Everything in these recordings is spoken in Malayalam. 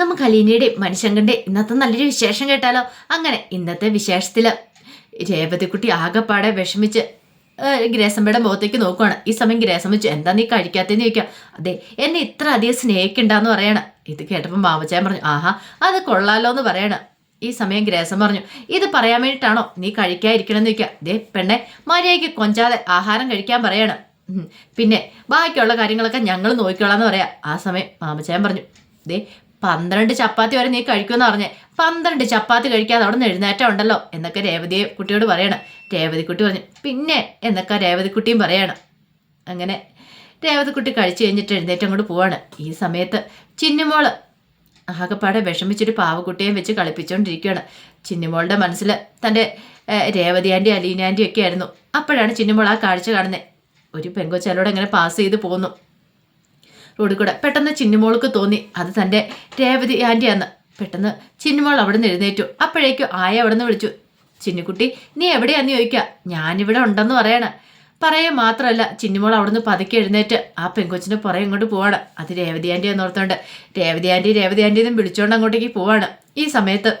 നമുക്ക് അലീനയുടെയും മനുഷ്യങ്കന്റെ ഇന്നത്തെ നല്ലൊരു വിശേഷം കേട്ടാലോ? അങ്ങനെ ഇന്നത്തെ വിശേഷത്തിൽ രേവതിക്കുട്ടി ആകെപ്പാടെ വിഷമിച്ച് ഗ്രേസമ്മയുടെ മുഖത്തേക്ക് നോക്കുവാണ്. ഈ സമയം ഗ്രേസം വെച്ച് എന്താ നീ കഴിക്കാത്തെന്ന് ചോദിക്കാം? അതെ എന്നെ ഇത്ര അധികം സ്നേഹിക്കണ്ടെന്ന് പറയണ. ഇത് കേട്ടപ്പോൾ മാമച്ചാൻ പറഞ്ഞു ആഹാ അത് കൊള്ളാലോ എന്ന് പറയണം. ഈ സമയം ഗ്രേസം പറഞ്ഞു ഇത് പറയാൻ വേണ്ടിയിട്ടാണോ നീ കഴിക്കാതിരിക്കണം എന്ന് ചോദിക്കുക ദേ പെണ്ണെ മര്യാദയ്ക്ക് കൊഞ്ചാതെ ആഹാരം കഴിക്കാൻ പറയണം. പിന്നെ ബാക്കിയുള്ള കാര്യങ്ങളൊക്കെ ഞങ്ങൾ നോക്കിക്കോളാം എന്ന് പറയാം. ആ സമയം മാമച്ചാൻ പറഞ്ഞു ദേ പന്ത്രണ്ട് ചപ്പാത്തി വരെ നീ കഴിക്കുമെന്ന് പറഞ്ഞേ പന്ത്രണ്ട് ചപ്പാത്തി കഴിക്കാതെ അവിടെ നിന്ന് എഴുന്നേറ്റം ഉണ്ടല്ലോ എന്നൊക്കെ രേവതിയെ കുട്ടിയോട് പറയണം. രേവതിക്കുട്ടി പറഞ്ഞു പിന്നെ എന്നൊക്കെ രേവതിക്കുട്ടിയും പറയണം. അങ്ങനെ രേവതിക്കുട്ടി കഴിച്ചു കഴിഞ്ഞിട്ട് എഴുന്നേറ്റ് അങ്ങോട്ട് പോവാണ്. ഈ സമയത്ത് ചിന്നുമോൾ ആകെപ്പാടെ വിഷമിച്ചൊരു പാവക്കുട്ടിയെ വെച്ച് കളിപ്പിച്ചുകൊണ്ടിരിക്കുകയാണ് ചിന്നുമോളുടെ മനസ്സിൽ തന്റെ രേവതി ആന്റി അലീന ഒക്കെ ആയിരുന്നു. അപ്പോഴാണ് ചിന്നുമോൾ ആ കാഴ്ച കാണുന്നത് ഒരു പെങ്കൊച്ചാലോട് അങ്ങനെ പാസ് ചെയ്ത് പോകുന്നു റോഡിൽ കൂടെ പെട്ടെന്ന് ചിന്നുമോൾക്ക് തോന്നി അത് തന്റെ രേവതി ആന്റിയാന്ന് പെട്ടെന്ന് ചിന്നുമോൾ അവിടെ നിന്ന് എഴുന്നേറ്റു. അപ്പോഴേക്കും ആയ അവിടെ നിന്ന് വിളിച്ചു ചിന്നുക്കുട്ടി നീ എവിടെയാന്ന് ചോദിക്കുക ഞാനിവിടെ ഉണ്ടെന്ന് പറയണ. പറയുക മാത്രമല്ല ചിന്നുമോൾ അവിടുന്ന് പതുക്കെ എഴുന്നേറ്റ് ആ പെങ്കൊച്ചിന്റെ പുറകെ ഇങ്ങോട്ട് പോവാണ്. അത് രേവതി ആന്റി എന്ന് ഓർത്തോണ്ട് രേവതി ആന്റി രേവതി ആന്റി എന്നും വിളിച്ചോണ്ട് അങ്ങോട്ടേക്ക് പോവാണ്. ഈ സമയത്ത്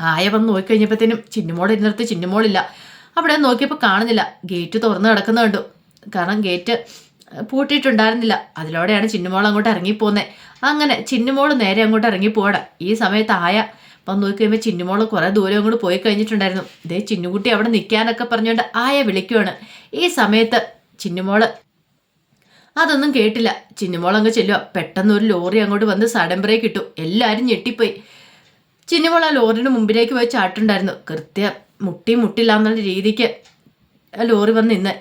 ആയ വന്ന് നോക്കിക്കഴിഞ്ഞപ്പോഴത്തേനും ചിന്നുമോൾ ഇരുന്നിടത്ത് ചിന്നുമോളില്ല. അവിടെ നോക്കിയപ്പോൾ കാണുന്നില്ല. ഗേറ്റ് തുറന്ന് കിടക്കുന്ന കണ്ടു. കാരണം ഗേറ്റ് പൂട്ടിയിട്ടുണ്ടായിരുന്നില്ല. അതിലൂടെയാണ് ചിന്നുമോൾ അങ്ങോട്ട് ഇറങ്ങിപ്പോന്നെ. അങ്ങനെ ചിന്നുമോൾ നേരെ അങ്ങോട്ട് ഇറങ്ങി പോകണം ഈ സമയത്ത് ആയ അപ്പം നോക്കി കഴിയുമ്പോൾ ചിന്നുമോൾ കുറേ ദൂരം അങ്ങോട്ട് പോയി കഴിഞ്ഞിട്ടുണ്ടായിരുന്നു. ഇതേ ചിന്നുകുട്ടി അവിടെ നിൽക്കാനൊക്കെ പറഞ്ഞുകൊണ്ട് ആയ വിളിക്കുവാണ്. ഈ സമയത്ത് ചിന്നുമോൾ അതൊന്നും കേട്ടില്ല. ചിന്നുമോൾ അങ്ങ് ചെല്ലുക പെട്ടെന്ന് ഒരു ലോറി അങ്ങോട്ട് വന്ന് സഡൻ ബ്രേക്ക് ഇട്ടു. എല്ലാവരും ഞെട്ടിപ്പോയി. ചിന്നുമോൾ ആ ലോറിയുടെ മുമ്പിലേക്ക് പോയി ചാട്ടുണ്ടായിരുന്നു കൃത്യം മുട്ടി മുട്ടില്ല എന്നുള്ള രീതിക്ക് ആ ലോറി വന്ന് നിന്ന്.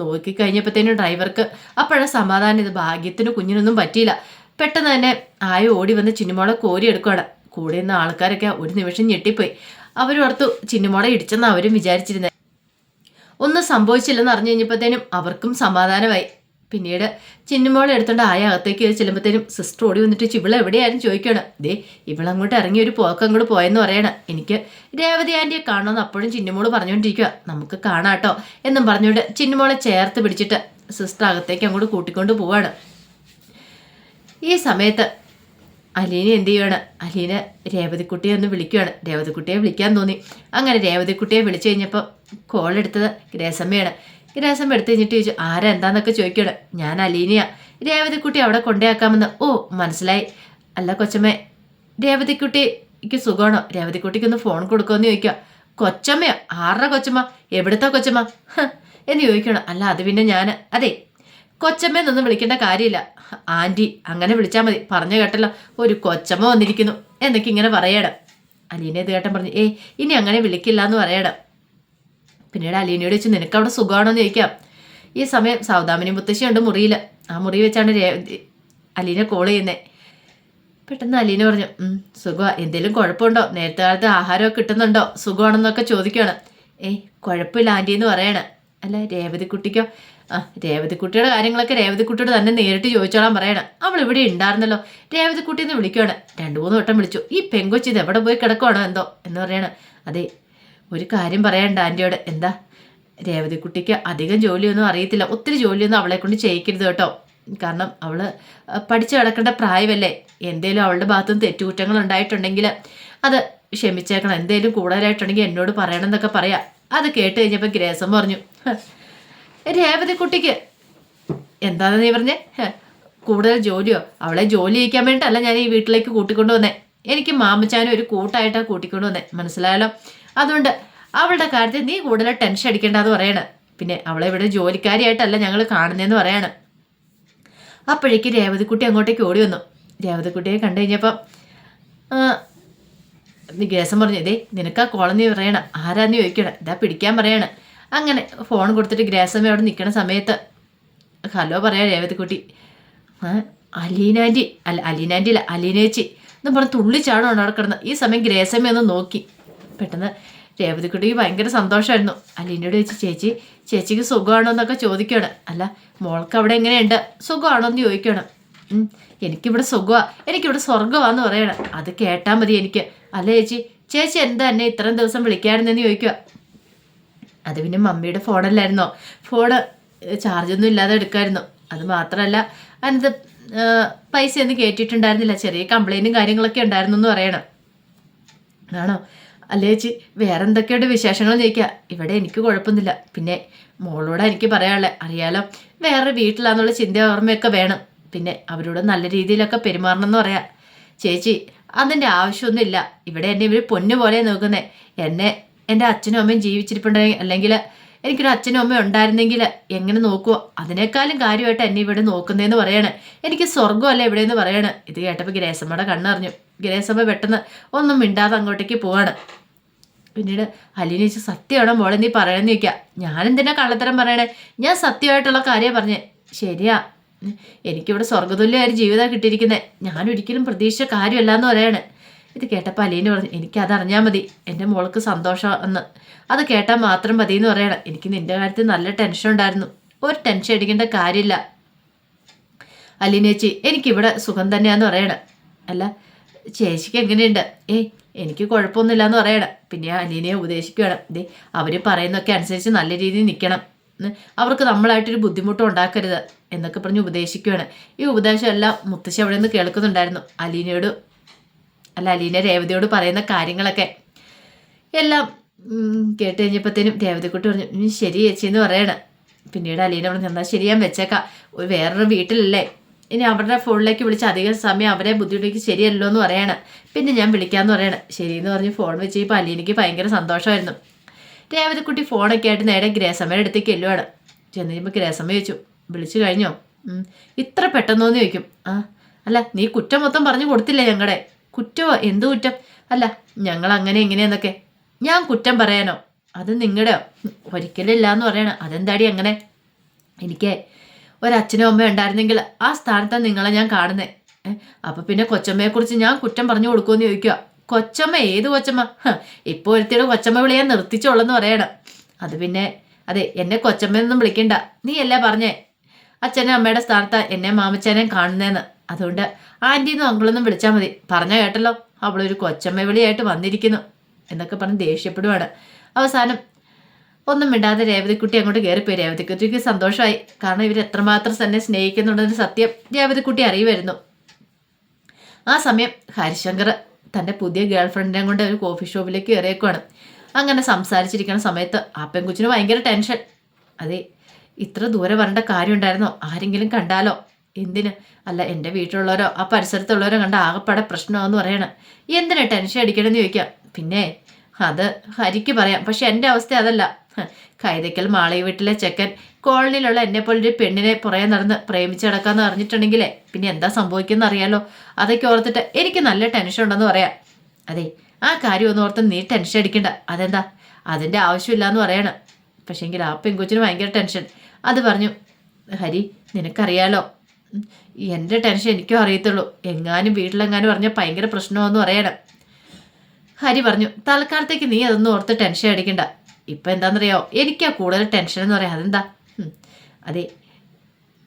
നോക്കി കഴിഞ്ഞപ്പോഴത്തേനും ഡ്രൈവർക്ക് അപ്പോഴാണ് സമാധാനം ഇത് ഭാഗ്യത്തിന് കുഞ്ഞിനൊന്നും പറ്റിയില്ല. പെട്ടെന്ന് തന്നെ ആയ ഓടി വന്ന് ചിന്നുമോളെ കോരി എടുക്കുകയാണ് കൂടെ നിന്ന ആൾക്കാരൊക്കെ ഒരു നിമിഷം ഞെട്ടിപ്പോയി. അവരോർത്തു ചിന്നുമോളെ ഇടിച്ചെന്ന് അവരും വിചാരിച്ചിരുന്നത് ഒന്നും സംഭവിച്ചില്ലെന്ന് അറിഞ്ഞു കഴിഞ്ഞപ്പോഴത്തേനും അവർക്കും സമാധാനമായി. പിന്നീട് ചിന്നുമോളെ എടുത്തോണ്ട് ആയ അകത്തേക്ക് ചെല്ലുമ്പോഴത്തേനും സിസ്റ്റർ ഓടി വന്നിട്ട് ഇവളെ എവിടെയായിരുന്നു ചോദിക്കണം. ദേ ഇവളങ്ങോട്ട് ഇറങ്ങി ഒരു പോക്ക് അങ്ങോട്ട് പോയെന്ന് പറയണം. എനിക്ക് രേവതി ആന്റിയെ കാണണമെന്ന് അപ്പോഴും ചിന്നുമോൾ പറഞ്ഞുകൊണ്ടിരിക്കുക നമുക്ക് കാണാട്ടോ എന്നും പറഞ്ഞുകൊണ്ട് ചിന്നുമോളെ ചേർത്ത് പിടിച്ചിട്ട് സിസ്റ്റർ അകത്തേക്ക് അങ്ങോട്ട് കൂട്ടിക്കൊണ്ട് പോവാണ്. ഈ സമയത്ത് അലീന എന്ത് ചെയ്യുവാണ്? അലീന രേവതിക്കുട്ടിയെ ഒന്ന് വിളിക്കുകയാണ് രേവതിക്കുട്ടിയെ വിളിക്കാൻ തോന്നി. അങ്ങനെ രേവതിക്കുട്ടിയെ വിളിച്ചു കഴിഞ്ഞപ്പോൾ കോൾ എടുത്തത് ഗ്രേസമ്മയാണ് ഗ്രേസമ്മ എടുത്ത് കഴിഞ്ഞിട്ട് ചോദിച്ചു ആരാ? എന്താന്നൊക്കെ ചോദിക്കുകയാണ് ഞാൻ അലീനിയ. രേവതിക്കുട്ടി അവിടെ കൊണ്ടുപോയാക്കാമെന്ന് ഓ മനസ്സിലായി. അല്ല കൊച്ചമ്മേ രേവതിക്കുട്ടിക്ക് സുഖമാണോ? രേവതിക്കുട്ടിക്ക് ഒന്ന് ഫോൺ കൊടുക്കുമെന്ന് ചോദിക്കുക കൊച്ചമ്മയോ? ആരുടെ കൊച്ചമ്മ? എവിടുത്തെ കൊച്ചമ്മ? എന്ന് ചോദിക്കണം അല്ല അത് പിന്നെ ഞാൻ. അതെ കൊച്ചമ്മയെന്നൊന്നും വിളിക്കേണ്ട കാര്യമില്ല. ആന്റി അങ്ങനെ വിളിച്ചാൽ മതി. പറഞ്ഞു കേട്ടല്ലോ ഒരു കൊച്ചമ്മ വന്നിരിക്കുന്നു. എന്നൊക്കെ ഇങ്ങനെ പറയണം. അലീനെ ഇത് കേട്ടൻ പറഞ്ഞു ഏയ് ഇനി അങ്ങനെ വിളിക്കില്ല എന്ന് പറയണം. പിന്നീട് അലീനയോട് വെച്ച് നിനക്ക് അവിടെ സുഖമാണോ എന്ന് ചോദിക്കാം. ഈ സമയം സൗദാമിനി മുത്തശ്ശിയുണ്ട് മുറിയിൽ ആ മുറി വെച്ചാണ് അലീനെ കോൾ ചെയ്യുന്നത് പെട്ടെന്ന് അലീന പറഞ്ഞു "ഉം, സുഖമാ. എന്തെങ്കിലും കുഴപ്പമുണ്ടോ? നേരത്തെ കാലത്ത് ആഹാരമൊക്കെ കിട്ടുന്നുണ്ടോ? സുഖമാണെന്നൊക്കെ ചോദിക്കുകയാണ്. ഏയ് കുഴപ്പമില്ല ആന്റി എന്ന് പറയണേ. അല്ല രേവതിക്കുട്ടിക്കോ? ആ രേവതിക്കുട്ടിയുടെ കാര്യങ്ങളൊക്കെ രേവതിക്കുട്ടിയോട് തന്നെ നേരിട്ട് ചോദിച്ചോളാൻ പറയണം. അവൾ ഇവിടെ ഉണ്ടായിരുന്നല്ലോ. രേവതിക്കുട്ടി എന്ന് വിളിക്കുകയാണ് രണ്ടു മൂന്ന് വട്ടം വിളിച്ചു. ഈ പെങ്കൊച്ചി ഇത് എവിടെ പോയി കിടക്കുവാണോ എന്തോ? എന്ന് പറയണം. അതെ ഒരു കാര്യം പറയണ്ട ആന്റിയോട് എന്താ? രേവതിക്കുട്ടിക്ക് അധികം ജോലിയൊന്നും അറിയത്തില്ല. ഒത്തിരി ജോലിയൊന്നും അവളെ കൊണ്ട് ചെയ്യിക്കരുത് കേട്ടോ. കാരണം അവൾ പഠിച്ചു കിടക്കേണ്ട പ്രായമല്ലേ? എന്തേലും അവളുടെ ഭാഗത്തുനിന്ന് തെറ്റുകുറ്റങ്ങൾ ഉണ്ടായിട്ടുണ്ടെങ്കിൽ അത് ക്ഷമിച്ചേക്കണം. എന്തേലും കൂടുതലായിട്ടുണ്ടെങ്കിൽ എന്നോട് പറയണം എന്നൊക്കെ പറയാം. അത് കേട്ട് കഴിഞ്ഞപ്പോൾ ഗ്രേസം പറഞ്ഞു. "ഹ, രേവതിക്കുട്ടിക്ക് എന്താണെന്ന് നീ പറഞ്ഞേ? കൂടുതൽ ജോലിയോ? അവളെ ജോലി ചെയ്യിക്കാൻ വേണ്ടിയിട്ടല്ല ഞാൻ ഈ വീട്ടിലേക്ക് കൂട്ടിക്കൊണ്ടു വന്നേ. എനിക്ക് മാമച്ചാനും ഒരു കൂട്ടായിട്ടാണ് കൂട്ടിക്കൊണ്ടു വന്നേ. മനസ്സിലായാലോ അതുകൊണ്ട് അവളുടെ കാര്യത്തിൽ നീ കൂടുതൽ ടെൻഷൻ അടിക്കേണ്ടെന്ന് പറയണം. പിന്നെ അവളെ ഇവിടെ ജോലിക്കാരിയായിട്ടല്ല ഞങ്ങൾ കാണുന്നതെന്ന് പറയാണ്. അപ്പോഴേക്ക് രേവതിക്കുട്ടി അങ്ങോട്ടേക്ക് ഓടി വന്നു. രേവതിക്കുട്ടിയെ കണ്ടു കഴിഞ്ഞപ്പം ഗ്രേസം പറഞ്ഞു ഇതേ നിനക്ക് ആ കോളനി പറയണം. ആരാന്ന് ചോദിക്കണം. ഇതാ പിടിക്കാൻ പറയാണ്. അങ്ങനെ ഫോൺ കൊടുത്തിട്ട് ഗ്രാസമ്മ അവിടെ നിൽക്കുന്ന സമയത്ത് ഹലോ പറയാം രേവതിക്കുട്ടി. അലീനാന്റി അല്ല അലീനാന്റി അല്ല അലീനേച്ചി എന്ന് പറഞ്ഞ് തുള്ളിച്ചാണോ അവിടെ കിടന്ന്. ഈ സമയം ഗ്രേസമ്മ ഒന്ന് നോക്കി. പെട്ടെന്ന് രേവതിക്കുട്ടിക്ക് ഭയങ്കര സന്തോഷമായിരുന്നു അലീനോട് ചോദിച്ചു ചേച്ചി ചേച്ചിക്ക് സുഖമാണോ എന്നൊക്കെ ചോദിക്കുകയാണ്. അല്ല മോൾക്ക് അവിടെ എങ്ങനെയുണ്ട്? സുഖമാണോ എന്ന് ചോദിക്കണം എനിക്കിവിടെ സുഖമാണ് എനിക്കിവിടെ സ്വർഗമാണെന്ന് പറയണം. അത് കേട്ടാൽ മതി എനിക്ക്. അല്ല ചേച്ചി? ചേച്ചി എന്താ എന്നെ ഇത്രയും ദിവസം വിളിക്കാറുണ്ടെന്ന് ചോദിക്കുക. അത് പിന്നെ മമ്മിയുടെ ഫോണല്ലായിരുന്നോ? ഫോണ് ചാർജൊന്നും ഇല്ലാതെ എടുക്കായിരുന്നു അത് മാത്രമല്ല അതിനത് പൈസയൊന്നും കയറ്റിയിട്ടുണ്ടായിരുന്നില്ല ചെറിയ കംപ്ലൈന്റും കാര്യങ്ങളൊക്കെ ഉണ്ടായിരുന്നു എന്ന് പറയണം. ആണോ? അല്ലേ ചേച്ചി? വേറെ എന്തൊക്കെയുണ്ട് വിശേഷങ്ങൾ ചോദിക്കുക ഇവിടെ എനിക്ക് കുഴപ്പമൊന്നുമില്ല. പിന്നെ മോളോട് എനിക്ക് പറയാനുള്ളത് അറിയാലോ? വേറെ വീട്ടിലാന്നുള്ള ചിന്ത ഓർമ്മയൊക്കെ വേണം. പിന്നെ അവരോട് നല്ല രീതിയിലൊക്കെ പെരുമാറണം എന്ന് പറയാം. ചേച്ചി അതിന്റെ ആവശ്യമൊന്നുമില്ല. ഇവിടെ എന്നെ ഇവർ പൊന്നു പോലെ നോക്കുന്നേ. എന്നെ എന്റെ അച്ഛനും അമ്മയും ജീവിച്ചിരിപ്പുണ്ടെങ്കിൽ അല്ലെങ്കിൽ എനിക്കൊരു അച്ഛനും അമ്മയും ഉണ്ടായിരുന്നെങ്കിൽ എങ്ങനെ നോക്കുമോ അതിനേക്കാളും കാര്യമായിട്ട് എന്നെ ഇവിടെ നോക്കുന്നതെന്ന് പറയാണ്. എനിക്ക് സ്വർഗമല്ല ഇവിടെയെന്ന് പറയാണ്. ഇത് കേട്ടപ്പോൾ ഗ്രേസമ്മയുടെ കണ്ണറിഞ്ഞു. ഗ്രേസമ്മ പെട്ടെന്ന് ഒന്നും മിണ്ടാതെ അങ്ങോട്ടേക്ക് പോവാണ്. പിന്നീട് അലീന ചോദിച്ചു സത്യമാണോ മോളെ നീ പറയണമെന്ന് ചോദിക്കുക ഞാൻ എന്തിനാ കള്ളത്തരം പറയണേ? ഞാൻ സത്യമായിട്ടുള്ള കാര്യമാണ് പറഞ്ഞേ. ശരിയാ. എനിക്കിവിടെ സ്വർഗതുല്യമായ ജീവിതം കിട്ടിയിരിക്കുന്നത് ഞാൻ ഒരിക്കലും പ്രതീക്ഷിച്ച കാര്യമല്ല എന്ന് പറയാണ്. ഇത് കേട്ടപ്പോൾ അലീന പറഞ്ഞു എനിക്കത് അറിഞ്ഞാൽ മതി. എന്റെ മോൾക്ക് സന്തോഷം എന്ന്. അത് കേട്ടാൽ മാത്രം മതി എന്ന് പറയണം. എനിക്ക് നിന്റെ കാര്യത്തിൽ നല്ല ടെൻഷൻ ഉണ്ടായിരുന്നു. ഒരു ടെൻഷൻ അടിക്കേണ്ട കാര്യമില്ല. അലീനേച്ചി എനിക്കിവിടെ സുഖം തന്നെയാന്ന് പറയണം. അല്ല ചേച്ചിക്ക് എങ്ങനെയുണ്ട്? ഏയ് എനിക്ക് കുഴപ്പമൊന്നുമില്ല എന്ന് പറയണം. പിന്നെ അലീനയെ ഉപദേശിക്കുകയാണ് ദേ അവർ പറയുന്നൊക്കെ അനുസരിച്ച് നല്ല രീതിയിൽ നിൽക്കണം. അവർക്ക് നമ്മളായിട്ടൊരു ബുദ്ധിമുട്ടും ഉണ്ടാക്കരുത് എന്നൊക്കെ പറഞ്ഞ് ഉപദേശിക്കുകയാണ്. ഈ ഉപദേശം എല്ലാം മുത്തശ്ശി അവിടെ നിന്ന് കേൾക്കുന്നുണ്ടായിരുന്നു. അലീനയോട് അല്ല അലീന രേവതിയോട് പറയുന്ന കാര്യങ്ങളൊക്കെ എല്ലാം കേട്ട് കഴിഞ്ഞപ്പോഴത്തേനും രേവതിക്കുട്ടി പറഞ്ഞു ശരി ചേച്ചി എന്ന് പറയണം. പിന്നീട് അലീന പറഞ്ഞു എന്നാൽ ശരി ഞാൻ വെച്ചേക്കാം. വേറൊരു വീട്ടിലല്ലേ? ഇനി അവരുടെ ഫോണിലേക്ക് വിളിച്ച് അധികം സമയം അവരെ ബുദ്ധിമുട്ടിക്ക് ശരിയല്ലോ എന്ന് പറയണം. പിന്നെ ഞാൻ വിളിക്കാമെന്ന് പറയണം. ശരിയെന്ന് പറഞ്ഞ് ഫോൺ വെച്ച് ഇപ്പോൾ എനിക്ക് ഭയങ്കര സന്തോഷമായിരുന്നു. രേവതിക്കുട്ടി ഫോണൊക്കെ ആയിട്ട് നേരെ ഗ്രേസമ്മയുടെ അടുത്തേക്ക് എല്ലുവാണ് ചെന്ന് കഴിയുമ്പോൾ ഗ്രേസമ്മ ചോദിച്ചു വിളിച്ചു കഴിഞ്ഞോ? ഇത്ര പെട്ടെന്നോന്ന് ചോദിക്കും. ആ അല്ല നീ കുറ്റം മൊത്തം പറഞ്ഞു കൊടുത്തില്ലേ ഞങ്ങളുടെ കുറ്റമോ എന്ത് കുറ്റം? അല്ല ഞങ്ങൾ അങ്ങനെ എങ്ങനെയെന്നൊക്കെ. ഞാൻ കുറ്റം പറയാനോ? അത് നിങ്ങളുടെ ഒരിക്കലും ഇല്ല എന്ന് പറയണം. അതെന്താടി അങ്ങനെ? എനിക്ക് ഒരച്ഛനും അമ്മയും ഉണ്ടായിരുന്നെങ്കിൽ ആ സ്ഥാനത്താണ് നിങ്ങളെ ഞാൻ കാണുന്നത് അപ്പം പിന്നെ കൊച്ചമ്മയെ കുറിച്ച് ഞാൻ കുറ്റം പറഞ്ഞു കൊടുക്കുമെന്ന് ചോദിക്കുക കൊച്ചമ്മ ഏത് കൊച്ചമ്മ? ഇപ്പോൾ ഒരുത്തിയുടെ കൊച്ചമ്മ വിളിയാൻ നിർത്തിച്ചോളെന്ന് പറയണം. അത് പിന്നെ അതെ എന്നെ കൊച്ചമ്മയൊന്നും വിളിക്കണ്ട. നീ അല്ലേ പറഞ്ഞേ? അച്ഛനും അമ്മയുടെ സ്ഥാനത്ത് എന്നെ മാമച്ചനെയും കാണുന്നതെന്ന് അതുകൊണ്ട് ആന്റീന്നും അങ്കിളൊന്നും വിളിച്ചാൽ മതി. പറഞ്ഞ കേട്ടല്ലോ. അവളൊരു കൊച്ചമ്മ വിളിയായിട്ട് വന്നിരിക്കുന്നു. എന്നൊക്കെ പറഞ്ഞ് ദേഷ്യപ്പെടുവാണ്. അവസാനം ഒന്നും മിണ്ടാതെ രേവതിക്കുട്ടി അങ്ങോട്ട് കയറിപ്പോയി രേവതിക്കുട്ടിക്ക് സന്തോഷമായി. കാരണം ഇവർ എത്രമാത്രം തന്നെ സ്നേഹിക്കുന്നുണ്ടെന്ന് സത്യം രേവതിക്കുട്ടി അറിയുമായിരുന്നു. ആ സമയം ഹരിശങ്കർ തന്റെ പുതിയ ഗേൾ ഫ്രണ്ടിനെ കൊണ്ട് ഒരു കോഫി ഷോപ്പിലേക്ക് കയറിയേക്കുവാണ്. അങ്ങനെ സംസാരിച്ചിരിക്കുന്ന സമയത്ത് ആ പെൺകുച്ചിന് ഭയങ്കര ടെൻഷൻ. അതെ ഇത്ര ദൂരെ വരേണ്ട കാര്യം ഉണ്ടായിരുന്നോ ആരെങ്കിലും കണ്ടാലോ? എന്തിന്? അല്ല എന്റെ വീട്ടിലുള്ളവരോ ആ പരിസരത്തുള്ളവരോ കണ്ട ആകെപ്പാടെ പ്രശ്നമാണെന്ന് പറയണം. എന്തിനാ ടെൻഷൻ അടിക്കണമെന്ന് ചോദിക്കാം. പിന്നെ അത് ഹരിക്ക് പറയാം. പക്ഷെ എന്റെ അവസ്ഥ അതല്ല. കൈതയ്ക്കൽ മാളി വീട്ടിലെ ചെക്കൻ കോളനിയിലുള്ള എന്നെ പോലൊരു പെണ്ണിനെ പുറകെ നടന്ന് പ്രേമിച്ച് കിടക്കാന്ന് അറിഞ്ഞിട്ടുണ്ടെങ്കിലേ പിന്നെ എന്താ സംഭവിക്കുന്ന അറിയാലോ അതൊക്കെ ഓർത്തിട്ട് എനിക്ക് നല്ല ടെൻഷൻ ഉണ്ടെന്ന് പറയാം. അതെ ആ കാര്യം ഒന്ന് ഓർത്ത് നീ ടെൻഷൻ അടിക്കണ്ട. അതെന്താ? അതിന്റെ ആവശ്യമില്ല എന്ന് പറയണം. പക്ഷേങ്കിൽ ആ പെങ്കൊച്ചിന് ഭയങ്കര ടെൻഷൻ അത് പറഞ്ഞു ഹരി നിനക്കറിയാലോ? എന്റെ ടെൻഷൻ എനിക്കും അറിയത്തുള്ളൂ. എങ്ങാനും വീട്ടിലെങ്ങാനും പറഞ്ഞാൽ ഭയങ്കര പ്രശ്നമാണെന്ന് പറയണം. ഹരി പറഞ്ഞു തൽക്കാലത്തേക്ക് നീ അതൊന്നും ഓർത്ത് ടെൻഷൻ അടിക്കണ്ട. ഇപ്പം എന്താണെന്നറിയോ എനിക്കാ കൂടുതൽ ടെൻഷൻ എന്ന് പറയാം. അതെന്താ? അതെ.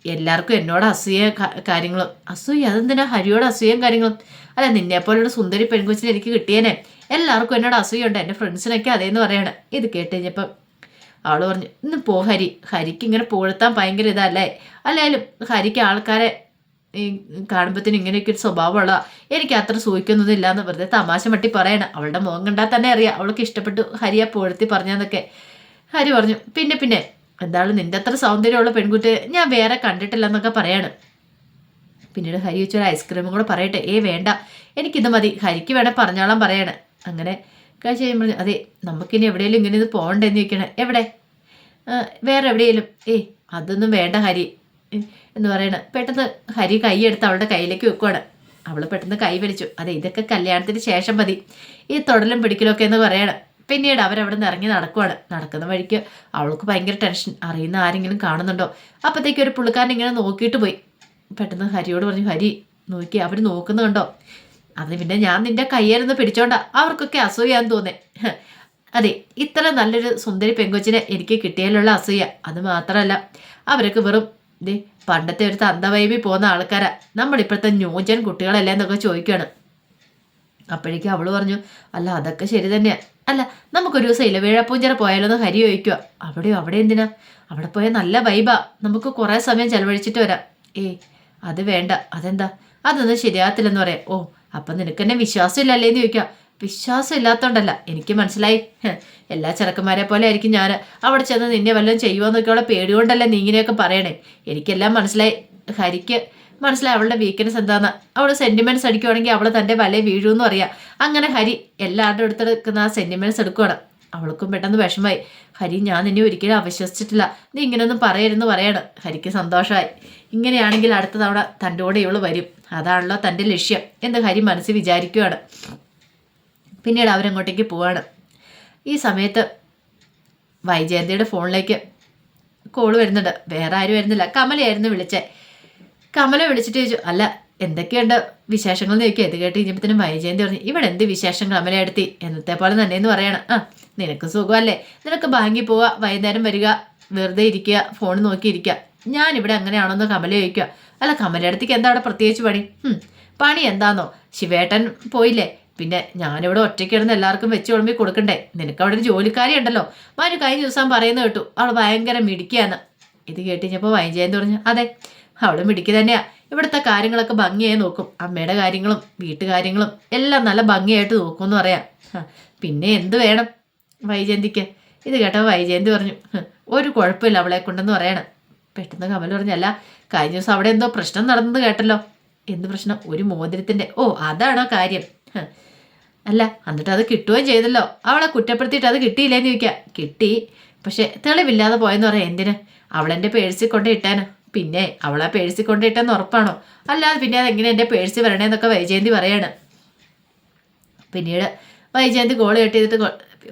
എല്ലാവർക്കും എന്നോട് അസൂയ കാര്യങ്ങളും. അസൂയ? അതെന്തിനാ? ഹരിയോട് അസൂയയും കാര്യങ്ങളും. അല്ല നിന്നെപ്പോലൊരു സുന്ദരി പെൺകൊച്ചിനെ എനിക്ക് കിട്ടിയേനെ. എല്ലാവർക്കും എന്നോട് അസൂയുണ്ട്. എന്റെ ഫ്രണ്ട്സിനൊക്കെ അതേന്ന് പറയാണ്. ഇത് കേട്ട് കഴിഞ്ഞപ്പം അവൾ പറഞ്ഞു ഇന്ന് പോ ഹരി. ഹരിക്ക് ഇങ്ങനെ പുകഴ്ത്താൻ ഭയങ്കര ഇതല്ലേ? അല്ലായാലും ഹരിക്ക് ആൾക്കാരെ ഈ കാണുമ്പോഴത്തേനും ഇങ്ങനെയൊക്കെ ഒരു സ്വഭാവമുള്ള എനിക്ക് അത്ര സൂഹിക്കുന്നൊന്നുമില്ല എന്ന് വെറുതെ തമാശ മട്ടി പറയണം. അവളുടെ മുഖം കണ്ടാൽ തന്നെ അറിയാം. അവൾക്ക് ഇഷ്ടപ്പെട്ടു ഹരിയ പൊഴുത്തി പറഞ്ഞെന്നൊക്കെ. ഹരി പറഞ്ഞു പിന്നെ പിന്നെ എന്താണ് നിന്റെ അത്ര സൗന്ദര്യമുള്ള പെൺകുട്ടി ഞാൻ വേറെ കണ്ടിട്ടില്ല എന്നൊക്കെ പറയാണ്. പിന്നീട് ഹരി വെച്ചൊരു ഐസ്ക്രീമും കൂടെ പറയട്ടെ. ഏ വേണ്ട. എനിക്കിത് മതി. ഹരിക്ക് വേണേൽ പറഞ്ഞോളാം പറയാണ്. അങ്ങനെ കഴിച്ച് കഴിയുമ്പോൾ അതെ നമുക്കിനി എവിടെയെങ്കിലും ഇങ്ങനെ ഇത് പോകണ്ടെന്ന് ചോദിക്കണം. എവിടെ? വേറെ എവിടെയെങ്കിലും. ഏ അതൊന്നും വേണ്ട ഹരി. എന്ന് പറയണ. പെട്ടെന്ന് ഹരി കൈയെടുത്ത് അവളുടെ കയ്യിലേക്ക് വെക്കുവാണ്. അവൾ പെട്ടെന്ന് കൈ വലിച്ചു. അതെ ഇതൊക്കെ കല്യാണത്തിന് ശേഷം മതി. ഈ തൊടലും പിടിക്കലൊക്കെ എന്ന് പറയണം. പിന്നീട് അവരവിടെ നിന്ന് ഇറങ്ങി നടക്കുവാണ്. നടക്കുന്ന വഴിക്ക് അവൾക്ക് ഭയങ്കര ടെൻഷൻ അറിയുന്ന ആരെങ്കിലും കാണുന്നുണ്ടോ? അപ്പോഴത്തേക്ക് ഒരു പുള്ളിക്കാരൻ ഇങ്ങനെ നോക്കിയിട്ട് പോയി. പെട്ടെന്ന് ഹരിയോട് പറഞ്ഞു ഹരി നോക്കി അവർ നോക്കുന്നുണ്ടോ അത് പിന്നെ ഞാൻ നിന്റെ കയ്യേരുന്ന് പിടിച്ചോണ്ട. അവർക്കൊക്കെ അസൂയാന്ന് തോന്നേ. അതെ ഇത്ര നല്ലൊരു സുന്ദരി പെങ്കൊച്ചിനെ എനിക്ക് കിട്ടിയാലുള്ള അസൂയ. അത് മാത്രമല്ല അവരൊക്കെ വെറും ദേ പണ്ടത്തെ ഒരു തന്ത വൈബി പോകുന്ന ആൾക്കാരാ. നമ്മളിപ്പോഴത്തെ ന്യൂജൻ കുട്ടികളല്ലേ എന്നൊക്കെ ചോദിക്കുകയാണ് അപ്പോഴേക്കും അവൾ പറഞ്ഞു അല്ല അതൊക്കെ ശരി തന്നെയാ. അല്ല നമുക്കൊരു ദിവസം ഇലവേഴപ്പൂഞ്ചിറ പോയാലോ എന്ന് ഹരി ചോദിക്കുക അവിടെയോ? അവിടെ എന്തിനാ? അവിടെ പോയാൽ നല്ല വൈബാ. നമുക്ക് കുറേ സമയം ചെലവഴിച്ചിട്ട് വരാം. ഏ അത് വേണ്ട. അതെന്താ? അതൊന്നും ശരിയാകത്തില്ലെന്ന് പറയാം. ഓ അപ്പം നിനക്കെന്നെ വിശ്വാസമില്ലല്ലേന്ന് എന്ന് ചോദിക്കാം വിശ്വാസം ഇല്ലാത്തോണ്ടല്ല എനിക്ക് മനസ്സിലായി. എല്ലാ ചെറുക്കന്മാരെ പോലെ ആയിരിക്കും ഞാൻ അവിടെ ചെന്ന് നിന്നെ വല്ലതും ചെയ്യുമോന്നൊക്കെയുള്ള പേടികൊണ്ടല്ല നീ ഇങ്ങനെയൊക്കെ പറയണേ. എനിക്കെല്ലാം മനസ്സിലായി. ഹരിക്ക് മനസ്സിലായി അവളുടെ വീക്ക്നെസ് എന്താന്ന്. അവൾ സെന്റിമെന്റ്സ് അടിക്കുവാണെങ്കിൽ അവൾ തന്റെ വല വീഴുമെന്ന് അറിയാം. അങ്ങനെ ഹരി എല്ലാവരുടെ അടുത്തെടുക്കുന്ന ആ സെന്റിമെന്റ്സ് എടുക്കുവാണ്. അവൾക്കും പെട്ടെന്ന് വിഷമായി ഹരി ഞാൻ നിന്നെ ഒരിക്കലും അവിശ്വസിച്ചിട്ടില്ല. നീ ഇങ്ങനെയൊന്നും പറയരുതെന്ന് പറയാണ്. ഹരിക്ക് സന്തോഷമായി. ഇങ്ങനെയാണെങ്കിൽ അടുത്ത തവണ തന്റെ കൂടെ ഇവൾ വരും. അതാണല്ലോ തന്റെ ലക്ഷ്യം എന്ന് ഹരി മനസ്സിൽ വിചാരിക്കുകയാണ് പിന്നീട് അവരങ്ങോട്ടേക്ക് പോവാണ്. ഈ സമയത്ത് വൈജയന്തിയുടെ ഫോണിലേക്ക് കോൾ വരുന്നുണ്ട്. വേറെ ആരും വരുന്നില്ല. കമലയായിരുന്നു വിളിച്ചേ. കമല വിളിച്ചിട്ട് ചോദിച്ചു അല്ല എന്തൊക്കെയുണ്ട് വിശേഷങ്ങൾ ചോദിക്കുക ഇത് കേട്ട് കഴിഞ്ഞപ്പോഴത്തേനും വൈജയന്തി പറഞ്ഞു ഇവിടെ എന്ത് വിശേഷങ്ങൾ കമലയെടുത്തി എന്നത്തെ പോലെ തന്നെ എന്ന് പറയണം. ആ നിനക്ക് സുഖമല്ലേ? നിനക്ക് ബാങ്കിൽ പോവുക വൈകുന്നേരം വരിക വെറുതെ ഇരിക്കുക ഫോൺ നോക്കിയിരിക്കുക ഞാനിവിടെ അങ്ങനെയാണോന്ന് കമല ചോദിക്കുക അല്ല കമലയടുത്തേക്ക് എന്താ അവിടെ പ്രത്യേകിച്ച് പണി? പണി എന്താന്നോ? ശിവേട്ടൻ പോയില്ലേ? പിന്നെ ഞാനിവിടെ ഒറ്റയ്ക്ക് കിടന്ന് എല്ലാവർക്കും വെച്ച് വിളമ്പി കൊടുക്കണ്ടേ? നിനക്ക് അവിടെ ഒരു ജോലിക്കാരി ഉണ്ടല്ലോ. മാനു കഴിഞ്ഞ ദിവസം പറയുന്ന കേട്ടു. അവൾ ഭയങ്കര മിടിക്കുകയാണ് ഇത് കേട്ടിഞ്ഞപ്പോൾ വൈജയന്തി പറഞ്ഞു അതെ അവൾ മിടിക്ക് തന്നെയാ. ഇവിടുത്തെ കാര്യങ്ങളൊക്കെ ഭംഗിയായി നോക്കും. അമ്മയുടെ കാര്യങ്ങളും വീട്ടുകാര്യങ്ങളും എല്ലാം നല്ല ഭംഗിയായിട്ട് നോക്കും എന്ന് പറയാം പിന്നെ എന്ത് വേണം? വൈജയന്തിക്ക്. ഇത് കേട്ടപ്പോൾ വൈജയന്തി പറഞ്ഞു ഒരു കുഴപ്പമില്ല അവളെ കൊണ്ടെന്ന് പറയണം. പെട്ടെന്ന് കമൽ പറഞ്ഞല്ല കഴിഞ്ഞ ദിവസം അവിടെ എന്തോ പ്രശ്നം നടന്നത് കേട്ടല്ലോ. എന്ത് പ്രശ്നം? ഒരു മോതിരത്തിന്റെ ഓ അതാണോ കാര്യം. അല്ല എന്നിട്ട് അത് കിട്ടുകയും ചെയ്തല്ലോ. അവളെ കുറ്റപ്പെടുത്തിയിട്ട് അത് കിട്ടിയില്ലേന്ന് ചോദിക്കാം. കിട്ടി. പക്ഷെ തെളിവില്ലാതെ പോയെന്ന് പറയാം എന്തിന്? അവളെന്റെ പേഴ്സിൽ കൊണ്ട് ഇട്ടാനോ. പിന്നെ അവളെ പേഴ്സിൽ കൊണ്ട് ഇട്ടെന്ന് ഉറപ്പാണോ? അല്ലാതെ പിന്നെ അതെങ്ങനെ എന്റെ പേഴ്സിൽ വരണേന്നൊക്കെ വൈജയന്തി പറയാണ്. പിന്നീട് വൈജയന്തി കോൾ കട്ട് ചെയ്തിട്ട്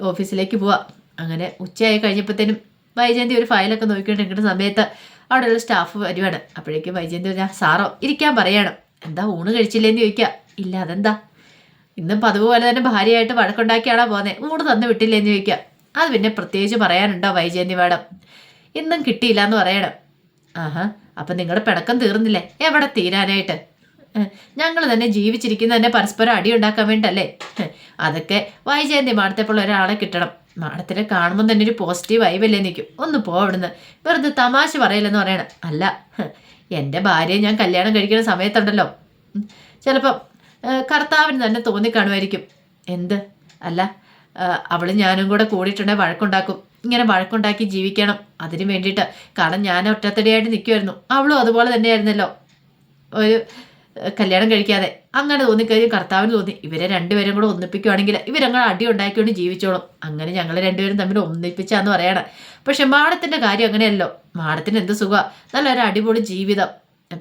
ഓഫീസിലേക്ക് പോവാം. അങ്ങനെ ഉച്ചയായി കഴിഞ്ഞപ്പോഴത്തേനും വൈജയന്തി ഒരു ഫയലൊക്കെ നോക്കിക്കൊണ്ടിരിക്കുന്ന സമയത്ത് അവിടെയുള്ള സ്റ്റാഫ് വരുവാണ്. അപ്പോഴേക്കും വൈജയന്തി പറഞ്ഞാൽ സാറോ ഇരിക്കാൻ പറയണം. എന്താ ഊണ് കഴിച്ചില്ലേന്ന് ചോദിക്കുക ഇല്ല അതെന്താ? ഇന്നും പതിവ് പോലെ തന്നെ ഭാര്യയായിട്ട് വഴക്കുണ്ടാക്കിയാണോ പോകുന്നത് മൂട് തന്നു വിട്ടില്ലേന്ന് ചോദിക്കുക അത് പിന്നെ പ്രത്യേകിച്ച് പറയാനുണ്ടോ വൈജയന്തി മാഡം? ഇന്നും കിട്ടിയില്ല എന്ന് പറയണം. ആഹാ അപ്പം നിങ്ങളുടെ പിണക്കം തീർന്നില്ലേ? എവിടെ തീരാനായിട്ട്? ഞങ്ങൾ തന്നെ ജീവിച്ചിരിക്കുന്ന തന്നെ പരസ്പരം അടി ഉണ്ടാക്കാൻ വേണ്ടല്ലേ അതൊക്കെ വൈജയന്തി മാഡത്തെപ്പോൾ ഒരാളെ കിട്ടണം. മാഡത്തിനെ കാണുമ്പോൾ തന്നെ ഒരു പോസിറ്റീവ് വൈബല്ലേ നിൽക്കും. ഒന്ന് പോ അവിടുന്ന്. വെറുതെ തമാശ പറയില്ലെന്ന് പറയണം. അല്ല എന്റെ ഭാര്യയെ ഞാൻ കല്യാണം കഴിക്കുന്ന സമയത്തുണ്ടല്ലോ. ചിലപ്പം കർത്താവിന് തന്നെ തോന്നിക്കാണുമായിരിക്കും എന്ത്? അല്ല അവൾ ഞാനും കൂടെ കൂടിയിട്ടുണ്ടെങ്കിൽ വഴക്കുണ്ടാക്കും. ഇങ്ങനെ വഴക്കുണ്ടാക്കി ജീവിക്കണം. അതിന് വേണ്ടിയിട്ട്. കാരണം ഞാൻ ഒറ്റത്തടിയായിട്ട് നിൽക്കുമായിരുന്നു അവളും അതുപോലെ തന്നെയായിരുന്നല്ലോ. ഒരു കല്യാണം കഴിക്കാതെ. അങ്ങനെ തോന്നിക്കഴിഞ്ഞ് കർത്താവിന് തോന്നി. ഇവരെ രണ്ടുപേരും കൂടെ ഒന്നിപ്പിക്കുകയാണെങ്കിൽ ഇവരങ്ങനെ അടി ഉണ്ടാക്കിക്കൊണ്ട് ജീവിച്ചോളും. അങ്ങനെ ഞങ്ങൾ രണ്ടുപേരും തമ്മിൽ ഒന്നിപ്പിച്ചാന്ന് പറയണം. പക്ഷെ മാടത്തിന്റെ കാര്യം അങ്ങനെയല്ലോ. മാടത്തിന് എന്ത് സുഖമാണ് നല്ലൊരു അടിപൊളി ജീവിതം.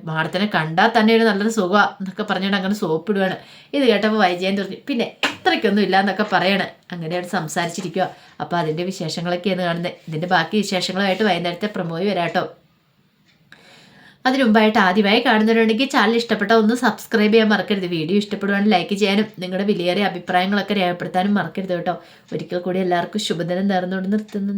മാഡത്തിനെ കണ്ടാൽ തന്നെ ഒരു നല്ലൊരു സുഖമാണ് എന്നൊക്കെ പറഞ്ഞുകൊണ്ട് അങ്ങനെ സോപ്പിടുവാണ്. ഇത് കേട്ടപ്പോൾ വൈജയൻ തുടങ്ങി പിന്നെ അത്രയ്ക്കൊന്നും ഇല്ല എന്നൊക്കെ പറയണേ. അങ്ങനെയാണ് സംസാരിച്ചിരിക്കുക അപ്പോൾ അതിന്റെ വിശേഷങ്ങളൊക്കെയാണ് കാണുന്നത്. ഇതിന്റെ ബാക്കി വിശേഷങ്ങളുമായിട്ട് വൈകുന്നേരത്തെ പ്രമോയി വരാട്ടോ. അതിനു മുമ്പായിട്ട് ആദ്യമായി കാണുന്നവരുണ്ടെങ്കിൽ ചാനൽ ഇഷ്ടപ്പെട്ട ഒന്ന് സബ്സ്ക്രൈബ് ചെയ്യാൻ മറക്കരുത്. വീഡിയോ ഇഷ്ടപ്പെടുവാണെങ്കിൽ ലൈക്ക് ചെയ്യാനും നിങ്ങളുടെ വിലയേറിയ അഭിപ്രായങ്ങളൊക്കെ രേഖപ്പെടുത്താനും മറക്കരുത് കേട്ടോ. ഒരിക്കൽ കൂടി എല്ലാവർക്കും ശുഭദിനം നേർന്നുകൊണ്ട് നിർത്തുന്നു.